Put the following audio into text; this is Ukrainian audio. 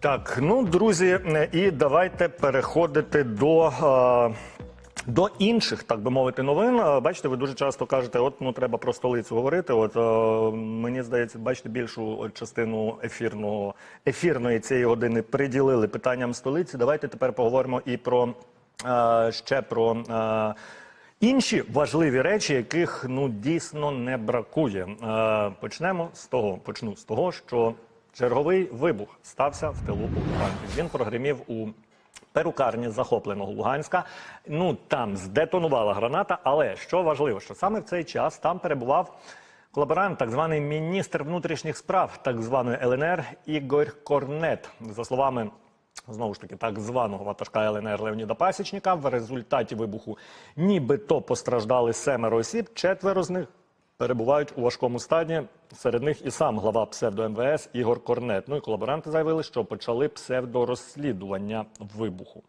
Так, ну друзі, і давайте переходити до. е, До інших, так би мовити, новин. Бачите, ви дуже часто кажете, от ну треба про столицю говорити. От е, мені здається, бачите, більшу частину ефірного ефірної цієї години приділили питанням столиці. Давайте тепер поговоримо і про е, ще про. Е, Інші важливі речі, яких ну дійсно не бракує. Е, почнемо з того. Почну з того, що черговий вибух стався в тилу окупантів. Він прогримів у перукарні захопленого Луганська. Ну там здетонувала граната. Але що важливо, що саме в цей час там перебував колаборант, так званий міністр внутрішніх справ так званої ЛНР Ігор Корнет. За словами Знову ж таки, так званого ватажка ЛНР Леоніда Пасічника. В результаті вибуху нібито постраждали семеро осіб. Четверо з них перебувають у важкому стані. Серед них і сам глава псевдо МВС Ігор Корнет. Ну і колаборанти заявили, що почали псевдорозслідування вибуху.